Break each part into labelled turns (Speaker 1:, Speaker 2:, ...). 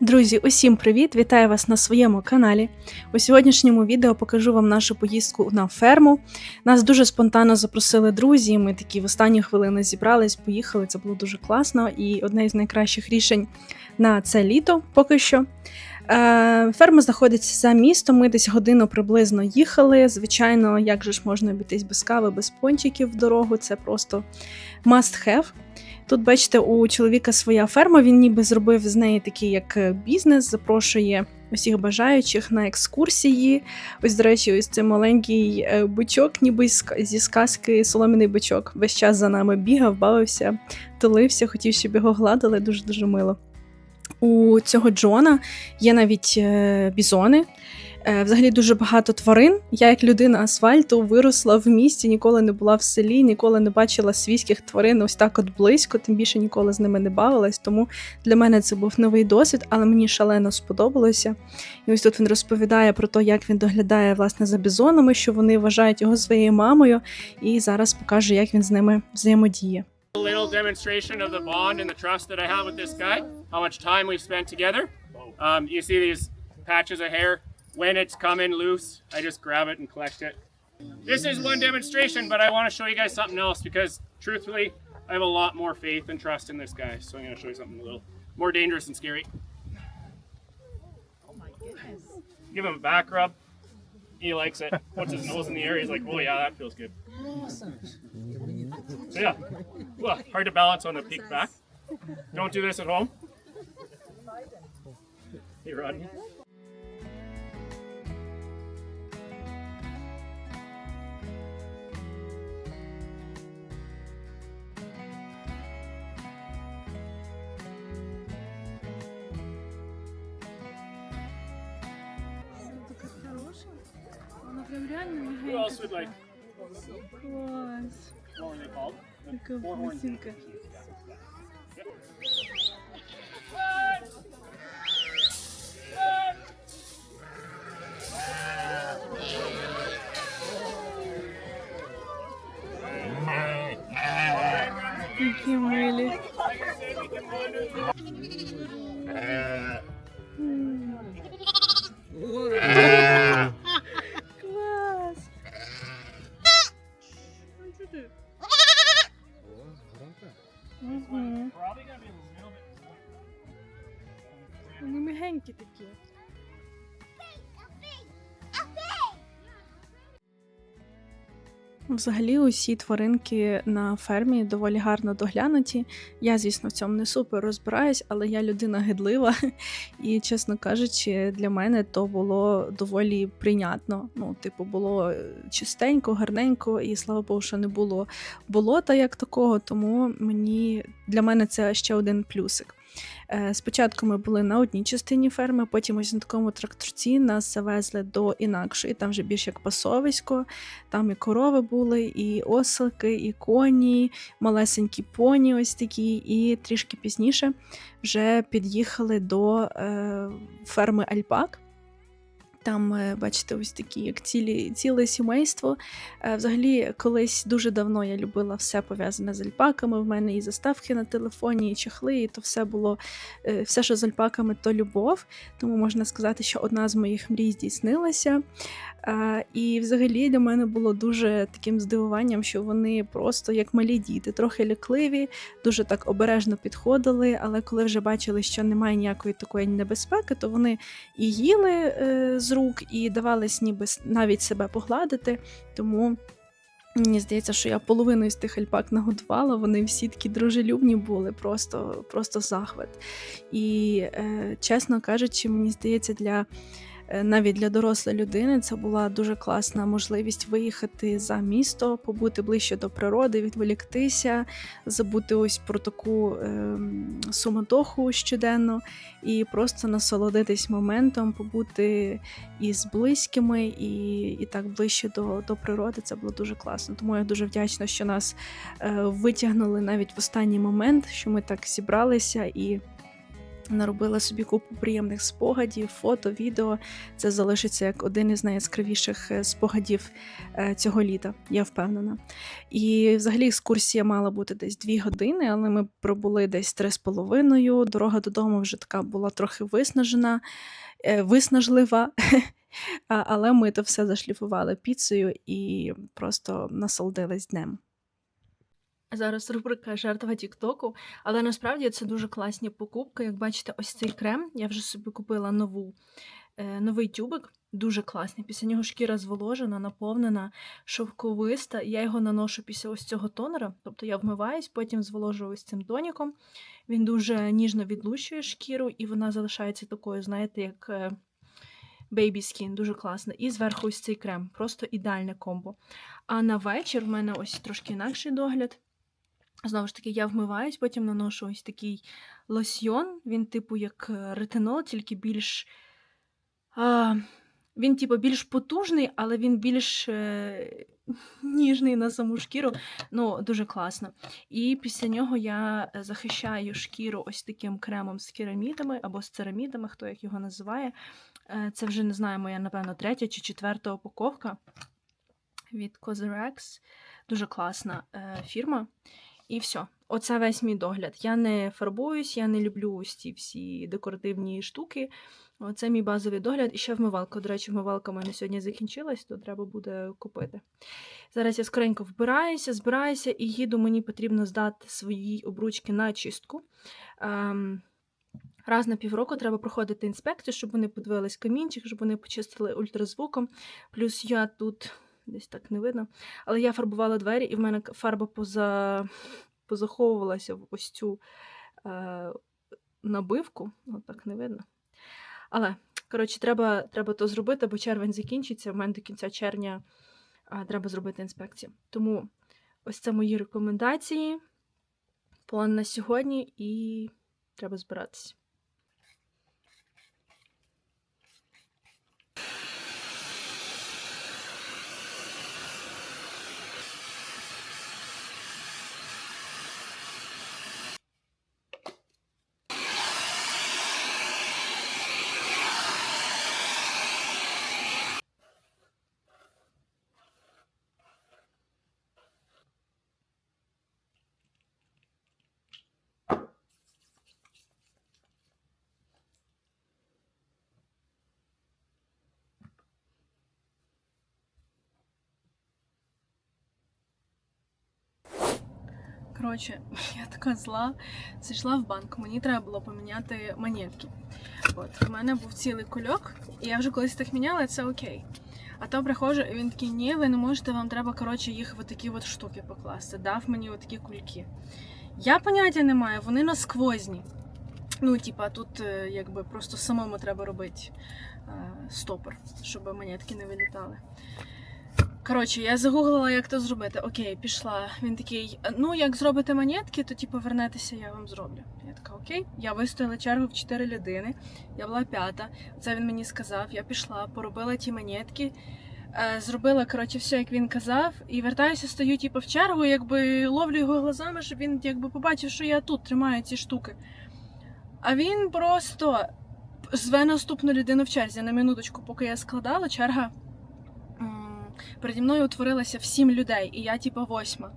Speaker 1: Друзі, усім привіт! Вітаю вас на своєму каналі. У сьогоднішньому відео покажу вам нашу поїздку на ферму. Нас дуже спонтанно запросили друзі. Ми такі в останні хвилини зібрались, поїхали. Це було дуже класно і одне із найкращих рішень на це літо поки що. Е, Ферма знаходиться за містом. Ми десь годину приблизно їхали. Звичайно, як же ж можна обійтись без кави, без пончиків в дорогу. Це просто must have. Тут, бачите, у чоловіка своя ферма, він ніби зробив з неї такий як е, бізнес, запрошує усіх бажаючих на екскурсії. Ось, до речі, ось цей маленький е, бичок, ніби зі сказки соломіний бичок. Весь час за нами бігав, бавився, тулився, хотів, щоб його гладили, дуже-дуже мило. У цього Джона є навіть е, бізони. Е, Взагалі дуже багато тварин. Я, як людина асфальту, виросла в місті, ніколи не була в селі, ніколи не бачила свійських тварин ось так от близько, тим більше ніколи з ними не бавилась. Тому для мене це був новий досвід, але мені шалено сподобалося. І ось тут він розповідає про те, як він доглядає власне за бізонами, що вони вважають його своєю мамою, і зараз покаже, як він з ними взаємодіє.
Speaker 2: A little demonstration of the bond and the trust that I have with this guy, how much time we've spent together. Um, you see these patches of hair. When it's coming loose, I just grab it and collect it. This is one demonstration, but I want to show you guys something else because truthfully, I have a lot more faith and trust in this guy. So I'm going to show you something a little more dangerous and scary. Give him a back rub. He likes it. Puts his nose in the air. He's like, oh yeah, that feels good. So yeah, well, hard to balance on a peak back. Don't do this at home. Hey, Rodney. Who else would like called? The
Speaker 1: Така Взагалі, усі тваринки на фермі доволі гарно доглянуті. Я, звісно, в цьому не супер розбираюсь, але я людина гидлива, і, чесно кажучи, для мене то було доволі прийнятно. Ну, типу, було е, чистенько, гарненько, і слава Богу, що не було болота як такого, тому мені для мене це ще один плюсик. Е, Спочатку ми були на одній частині ферми, потім ось на такому тракторці нас завезли до інакшої, там вже більш як пасовисько, там і корови були, і ослики, і коні, малесенькі поні, ось такі, і трішки пізніше вже під'їхали до е, ферми Альпак. Там, е, бачите, ось такі, як цілі, ціле сімейство. Е, Взагалі, колись дуже давно я любила все пов'язане з альпаками. В мене і заставки на телефоні, і чехли, і то все було е, все, що з альпаками, то любов. Тому можна сказати, що одна з моїх мрій здійснилася. І взагалі для мене було дуже таким здивуванням, що вони просто як малі діти, трохи лякливі, дуже так обережно підходили. Але коли вже бачили, що немає ніякої такої небезпеки, то вони і їли е, з рук, і давались ніби навіть себе погладити. Тому мені здається, що я половину із тих альпак нагодувала. Вони всі такі дружелюбні були, просто, просто захват. І е, чесно кажучи, мені здається, для. Е, Навіть для дорослої людини це була дуже класна можливість виїхати за місто, побути ближче до природи, відволіктися, забути ось про таку ем, суматоху щоденно і просто насолодитись моментом, побути із близькими і, і так ближче до, до природи. Це було дуже класно. Тому я дуже вдячна, що нас е, витягнули навіть в останній момент, що ми так зібралися і Наробила собі купу приємних спогадів, фото, відео. Це залишиться як один із найяскравіших е, спогадів е, цього літа, я впевнена. І взагалі екскурсія мала бути десь дві години, але ми пробули десь три з половиною. Дорога додому вже така була трохи виснажена, е, виснажлива. Але ми то все зашліфували піцею і просто насолодились днем. Зараз рубрика жертва Тіктоку, але насправді це дуже класні покупки. Як бачите, ось цей крем. Я вже собі купила нову, е, новий тюбик, дуже класний. Після нього шкіра зволожена, наповнена, шовковиста. Я його наношу після ось цього тонера. Тобто я вмиваюсь, потім зволожую ось цим тоніком. Він дуже ніжно відлущує шкіру, і вона залишається такою, знаєте, як. е, Baby Skin, дуже класно. І зверху ось цей крем. Просто ідеальне комбо. А на вечір в мене ось трошки інакший догляд. Знову ж таки, я вмиваюсь, потім наношу ось такий лосьйон. Він, типу, як е, ретинол, тільки більш. А, він, типу, більш потужний, але він більш е, ніжний на саму шкіру. Ну, дуже класно. І після нього я захищаю шкіру ось таким кремом з керамідами або з церамідами, хто як його називає. Е, Це вже не знаю, моя, напевно, третя чи четверта упаковка від Cosrx. Дуже класна е, фірма. І все. Оце весь мій догляд. Я не фарбуюсь, я не люблю ось ці всі декоративні штуки. Оце мій базовий догляд. І ще вмивалка. До речі, вмивалка в мене сьогодні закінчилась, то треба буде купити. Зараз я скоренько вбираюся, збираюся і їду. Мені потрібно здати свої обручки на чистку. Ем, Раз на півроку треба проходити інспекцію, щоб вони подивились камінчик, щоб вони почистили ультразвуком. Плюс я тут десь так не видно. Але я фарбувала двері, і в мене фарба поза... позаховувалася в ось цю е... набивку. Ну, так не видно. Але, коротше, треба, треба то зробити, бо червень закінчиться. В мене до кінця червня а, треба зробити інспекцію. Тому ось це мої рекомендації. План на сьогодні, і треба збиратися. Коротше, я така зла. Зайшла в банк, мені треба було поміняти монетки. От, в мене був цілий кульок, і я вже колись так міняла, це окей. А то приходжу, і він такий, ні, ви не можете, вам треба, коротше, їх в такі от штуки покласти. Дав мені отакі кульки. Я поняття не маю, вони насквозні. Ну, типа, тут е, якби просто самому треба робити е, стопор, щоб монетки не вилітали. Коротше, я загуглила, як то зробити. Окей, пішла. Він такий: ну, як зробите монетки, то типу вернетеся, я вам зроблю. Я така, окей. Я вистояла чергу в 4 людини. Я була п'ята. Це він мені сказав. Я пішла, поробила ті монетки. е, Зробила, коротше, все, як він казав, і вертаюся, стою, типу, в чергу, якби ловлю його глазами, щоб він якби побачив, що я тут тримаю ці штуки. А він просто зве наступну людину в черзі на минуточку, поки я складала, черга переді мною утворилася в сім людей, і я, типу, восьма.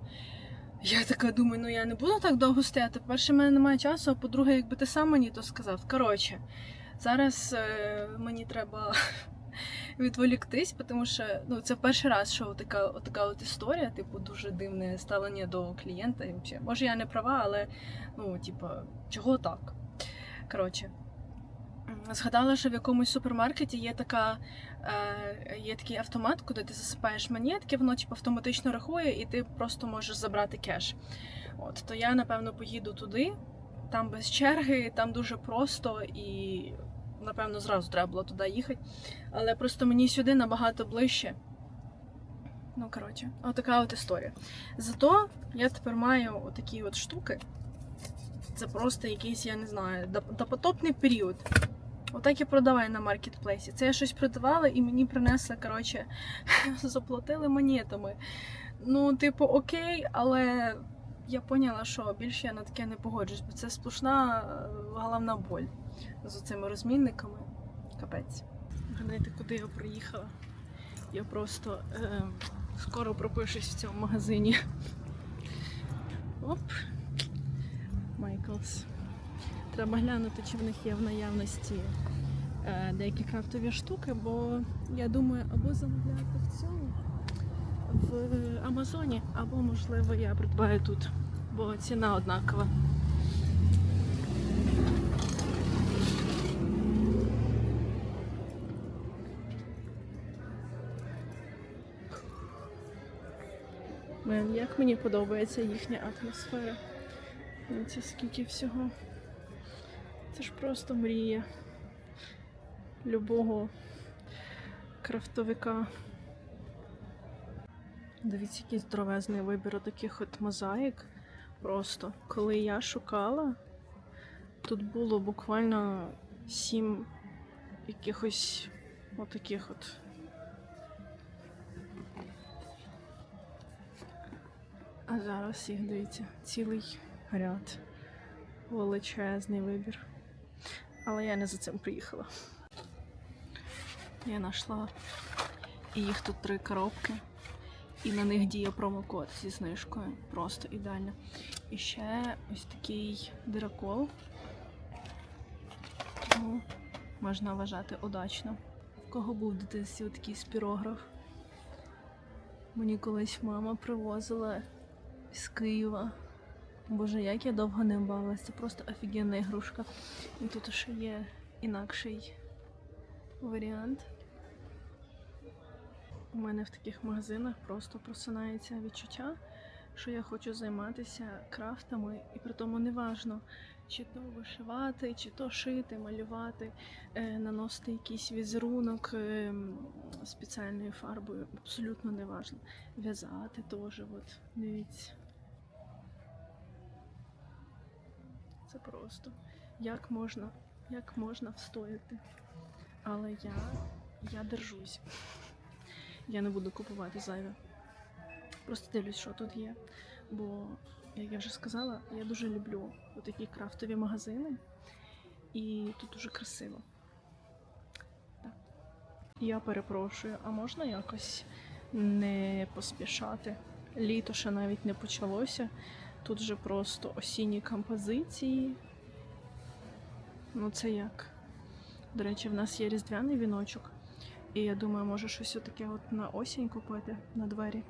Speaker 1: Я така думаю, ну я не буду так довго стояти. По-перше, в мене немає часу, а по-друге, якби ти сам мені то сказав. Коротше, зараз е, мені треба відволіктись, тому що ну, це перший раз, що така, така от історія, типу, дуже дивне ставлення до клієнта. І взагалі. Може, я не права, але ну, типу, чого так? Коротше. Згадала, що в якомусь супермаркеті є така є такий автомат, куди ти засипаєш монетки, воно типу, автоматично рахує, і ти просто можеш забрати кеш. От, то я, напевно, поїду туди, там без черги, там дуже просто і, напевно, зразу треба було туди їхати. Але просто мені сюди набагато ближче. Ну, коротше, отака от історія. Зато я тепер маю отакі от штуки. Це просто якийсь, я не знаю, допотопний період. Отак я продаваю на маркетплейсі. Це я щось продавала і мені принесли, коротше, заплатили монетами. Ну, типу, окей, але Я поняла, що більше я на таке не погоджусь, бо це сплошна е, головна боль з цими розмінниками. Капець. Гадайте, куди я приїхала? Я просто е, скоро пропишусь в цьому магазині. Оп. Майклс. Треба глянути, чи в них є в наявності е, деякі крафтові штуки, бо я думаю, або замовляти в цьому в Амазоні, або, можливо, я придбаю тут, бо ціна однакова. Як мені подобається їхня атмосфера. Це скільки всього. Це ж просто мрія любого крафтовика. Дивіться, який здоровезний вибір таких от мозаїк. Просто коли я шукала, тут було буквально сім якихось отаких от. А зараз їх дивіться, цілий ряд. Величезний вибір. Але я не за цим приїхала. Я знайшла. Їх тут три коробки. І на них діє промокод зі знижкою. Просто ідеально. І ще ось такий дирокол. Тому можна вважати удачно. В кого був в дитинстві такий спірограф? Мені колись мама привозила з Києва. Боже, як я довго не бавилась. Це просто офігенна ігрушка. І тут ще є інакший варіант. У мене в таких магазинах просто просинається відчуття, що я хочу займатися крафтами, і при тому неважно, чи то вишивати, чи то шити, малювати, е, наносити якийсь візерунок е, спеціальною фарбою. Абсолютно неважно. В'язати теж, от, дивіться. Це просто як можна, як можна встояти. Але я, я держусь. Я не буду купувати зайве. Просто дивлюсь, що тут є. Бо, як я вже сказала, я дуже люблю такі крафтові магазини. І тут дуже красиво. Так. Я перепрошую, а можна якось не поспішати? Літо ще навіть не почалося. Тут же просто осінні композиції. Ну, це як? До речі, в нас є різдвяний віночок. І я думаю, може щось таке от на осінь купити на двері.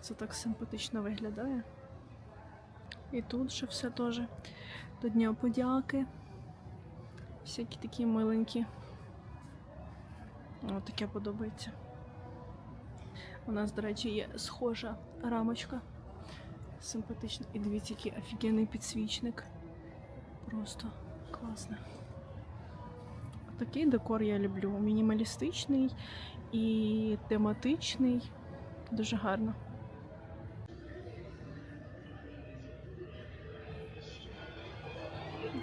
Speaker 1: Це так симпатично виглядає. І тут ще все теж до Дня подяки. Всякі такі миленькі. О, таке подобається. У нас, до речі, є схожа рамочка. Симпатична. І дивіться, який офігенний підсвічник. Просто класно. Такий декор я люблю. Мінімалістичний і тематичний. Дуже гарно.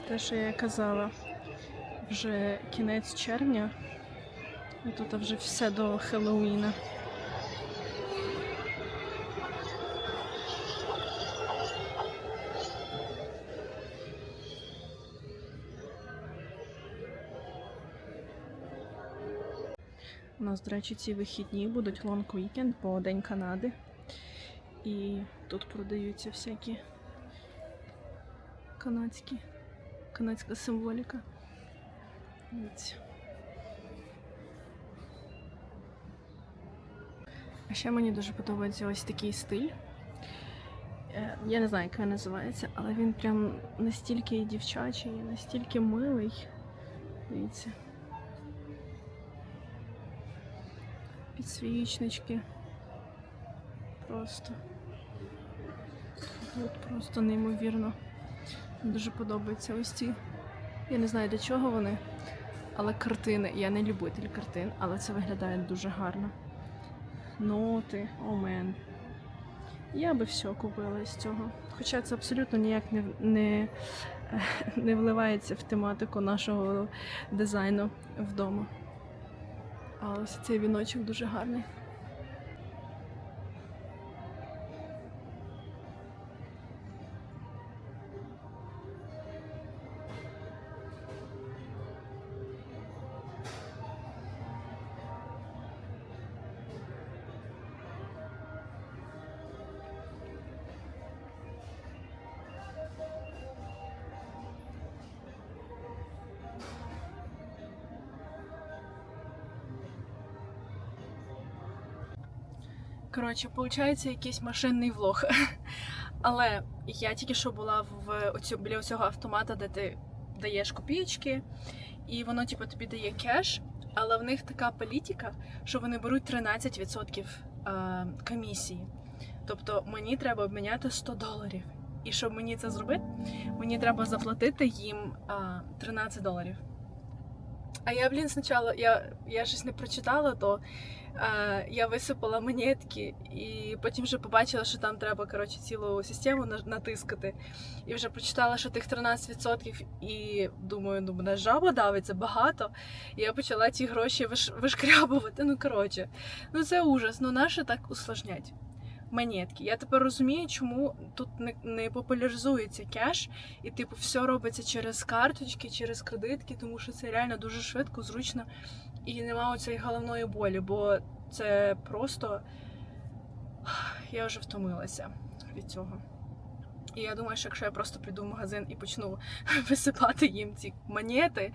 Speaker 1: Те, що я казала, вже кінець червня, і тут вже все до Хеллоуіна. Нас, до речі, ці вихідні будуть лонг вікенд по День Канади. І тут продаються всякі канадські, канадська символіка. А ще мені дуже подобається ось такий стиль. Е, Я не знаю, як він називається, але він прям настільки дівчачий, настільки милий. Дивіться. Підсвічнички. Просто. Тут просто неймовірно. Дуже подобаються ось ці. Я не знаю для чого вони, але картини. Я не любитель картин, але це виглядає дуже гарно. Ноти, омен. Я би все купила з цього. Хоча це абсолютно ніяк не, не, не вливається в тематику нашого дизайну вдома. А ось цей віночок дуже гарний. Коротше, виходить якийсь машинний влог. Але я тільки що була в оцю, біля цього автомата, де ти даєш копійки, і воно типу, тобі дає кеш, але в них така політика, що вони беруть 13% е, комісії. Тобто мені треба обміняти 100 доларів. І щоб мені це зробити, мені треба заплатити їм е, 13 доларів. А я, блін, спочатку я, я щось не прочитала, то е, я висипала монетки, і потім вже побачила, що там треба коротше, цілу систему натискати. І вже прочитала, що тих 13%, і думаю, ну мене жаба давить, це багато. І я почала ті гроші виш, вишкрябувати. Ну, коротше, ну це ужас. Ну нащо так усложнять? Монетки. Я тепер розумію, чому тут не, не популяризується кеш, і типу все робиться через карточки, через кредитки, тому що це реально дуже швидко, зручно і нема цієї головної болі, бо це просто я вже втомилася від цього. І я думаю, що якщо я просто прийду в магазин і почну висипати їм ці монети,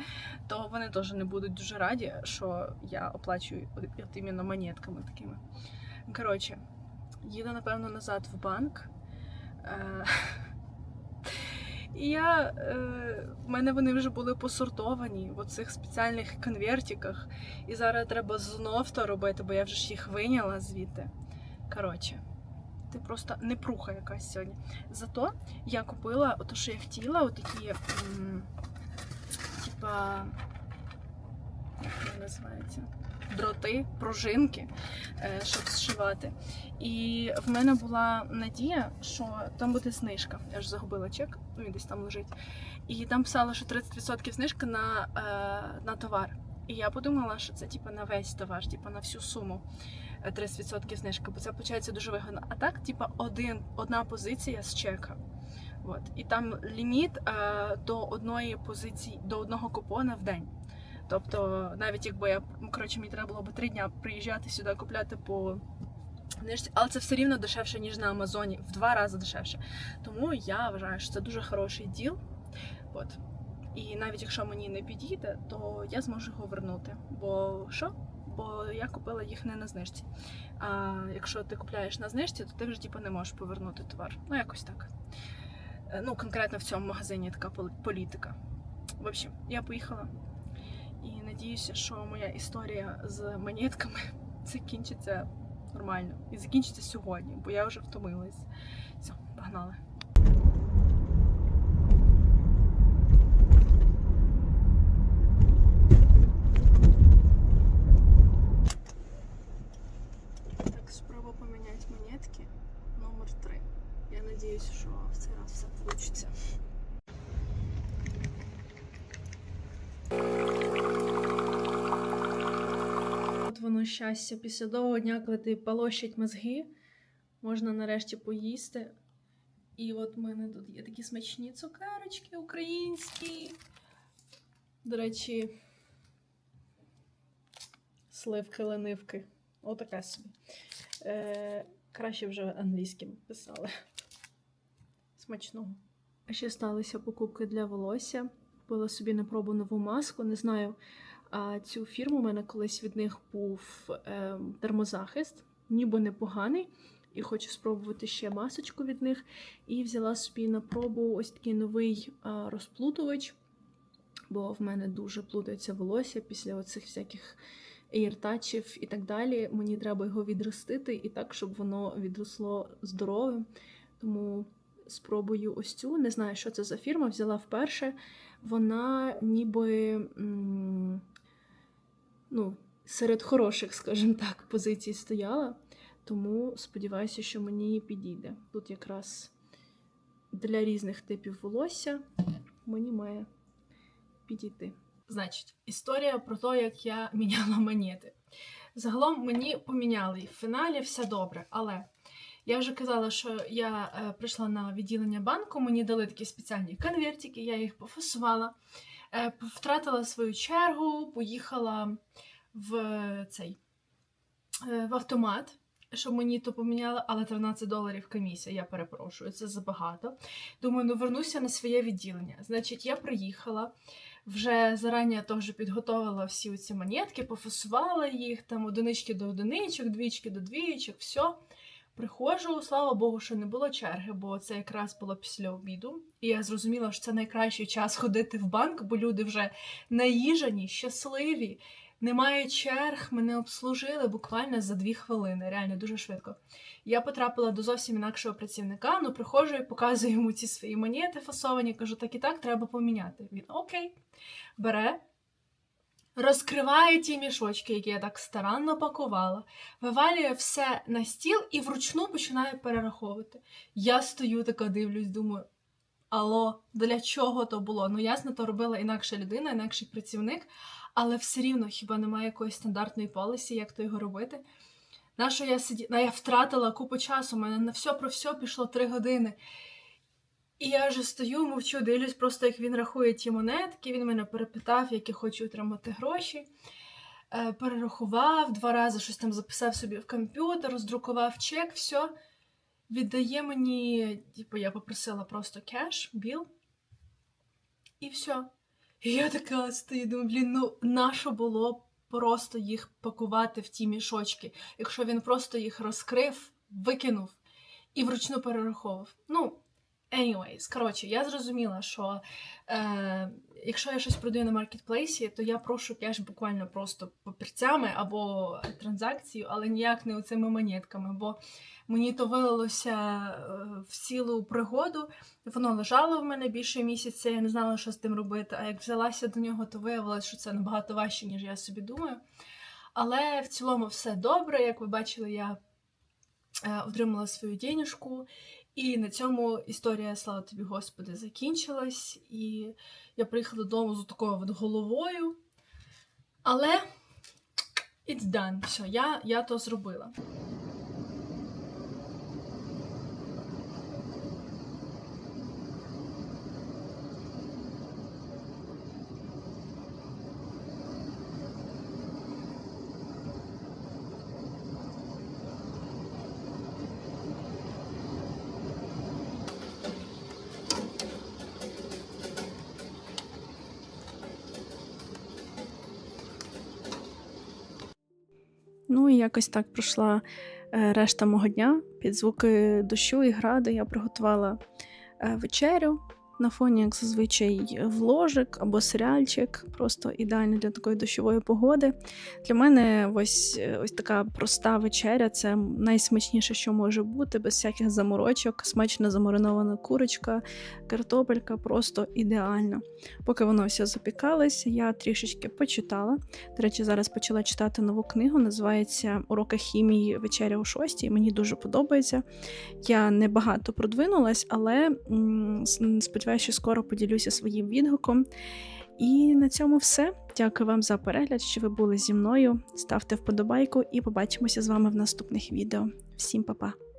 Speaker 1: то вони теж не будуть дуже раді, що я оплачую от іменно монетками такими. Коротше, їду, напевно, назад в банк. Е, І я, е, в мене вони вже були посортовані в оцих спеціальних конвертиках. І зараз треба знов то робити, бо я вже ж їх виняла звідти. Коротше, ти просто не пруха якась сьогодні. Зато я купила ото, що я хотіла, отакі, типа, як вони називаються? Дроти, пружинки, е, щоб зшивати. І в мене була надія, що там буде знижка. Я ж загубила чек, він десь там лежить. І там писало, що 30% знижка на, е, на товар. І я подумала, що це типу, на весь товар, типу, на всю суму е, 30% знижка, бо це виходить дуже вигідно. А так, типу, один, одна позиція з чека. От. І там ліміт е, до одної позиції, до одного купона в день. Тобто, навіть якби я ну, коротше, мені треба було б три дня приїжджати сюди, купляти по знижці, але це все рівно дешевше, ніж на Амазоні, в два рази дешевше. Тому я вважаю, що це дуже хороший діл. От. І навіть якщо мені не підійде, то я зможу його вернути. Бо що? Бо я купила їх не на знижці. А якщо ти купляєш на знижці, то ти вже типу, не можеш повернути товар. Ну, якось так. Е, Ну, конкретно в цьому магазині така пол- політика. В общем, я поїхала надіюся, що моя історія з монетками закінчиться нормально. І закінчиться сьогодні, бо я вже втомилась. Все, погнали. Щастя. Після довгого дня, коли ти полощать мозги, можна нарешті поїсти. І от в мене тут є такі смачні цукерочки українські. До речі, сливки ленивки. Отаке собі. Е, краще вже англійським писали. Смачного. А ще сталися покупки для волосся. Купила собі на пробу нову маску. Не знаю, а цю фірму у мене колись від них був е, термозахист, ніби непоганий. І хочу спробувати ще масочку від них. І взяла собі на пробу ось такий новий розплутувач, бо в мене дуже плутається волосся після оцих всяких ейртачів і так далі. Мені треба його відростити і так, щоб воно відросло здоровим. Тому спробую ось цю. Не знаю, що це за фірма. Взяла вперше. Вона ніби м, ну, серед хороших, скажімо так, позицій стояла. Тому сподіваюся, що мені підійде. Тут якраз для різних типів волосся мені має підійти. Значить, історія про те, як я міняла монети. Загалом мені поміняли в фіналі все добре, але я вже казала, що я е, прийшла на відділення банку, мені дали такі спеціальні конвертики, я їх пофасувала, втратила свою чергу, поїхала в цей е, в автомат щоб мені то поміняли, але 13 доларів комісія, я перепрошую, це забагато. Думаю, ну вернуся на своє відділення. Значить, я приїхала, вже зарані теж підготовила всі ці монетки, пофасувала їх, там одинички до одиничок, двічки до двічок, все. Приходжу, слава Богу, що не було черги, бо це якраз було після обіду. І я зрозуміла, що це найкращий час ходити в банк, бо люди вже наїжані, щасливі, немає черг, мене обслужили буквально за дві хвилини, реально дуже швидко. Я потрапила до зовсім інакшого працівника, ну приходжу і показую йому ці свої монети фасовані, кажу, так і так треба поміняти. Він окей, бере. Розкриває ті мішочки, які я так старанно пакувала, вивалює все на стіл і вручну починає перераховувати. Я стою така, дивлюсь, думаю: алло, для чого то було? Ну, ясно, то робила інакша людина, інакший працівник, але все рівно хіба немає якоїсь стандартної полісі, як то його робити. Нащо я сиді... Ну, я втратила купу часу, у мене на все про все пішло три години. І я вже стою, мовчу, дивлюсь, просто як він рахує ті монетки. Він мене перепитав, як я хочу отримати гроші. Е, перерахував, два рази щось там записав собі в комп'ютер, роздрукував чек, все. Віддає мені, типу, я попросила просто кеш, біл. І все. І я така стою, думаю, блін, ну нащо було просто їх пакувати в ті мішочки, якщо він просто їх розкрив, викинув і вручну перераховував. Ну, anyways, коротше, я зрозуміла, що е, якщо я щось продаю на маркетплейсі, то я прошу кеш буквально просто папірцями або транзакцію, але ніяк не оцими монетками, бо мені то вилилося е, в цілу пригоду. Воно лежало в мене більше місяця, я не знала, що з тим робити. А як взялася до нього, то виявилося, що це набагато важче, ніж я собі думаю. Але в цілому все добре. Як ви бачили, я е, отримала свою денежку. І на цьому історія, слава тобі, Господи, закінчилась. І я приїхала додому з такою от головою. Але it's done. Все, я, я то зробила. Якось так пройшла е, решта мого дня. Під звуки дощу і граду я приготувала е, вечерю на фоні, як зазвичай, вложик або серіальчик, просто ідеально для такої дощової погоди. Для мене ось, е, ось така проста вечеря це найсмачніше, що може бути, без всяких заморочок, смачно замаринована курочка, картопелька, просто ідеально. Поки воно все запікалось, я трішечки почитала. До речі, зараз почала читати нову книгу, називається Уроки хімії вечеря у шостій. Мені дуже подобається. Я небагато продвинулась, але м, с- сподіваюся, що скоро поділюся своїм відгуком. І на цьому все. Дякую вам за перегляд, що ви були зі мною. Ставте вподобайку і побачимося з вами в наступних відео. Всім па-па!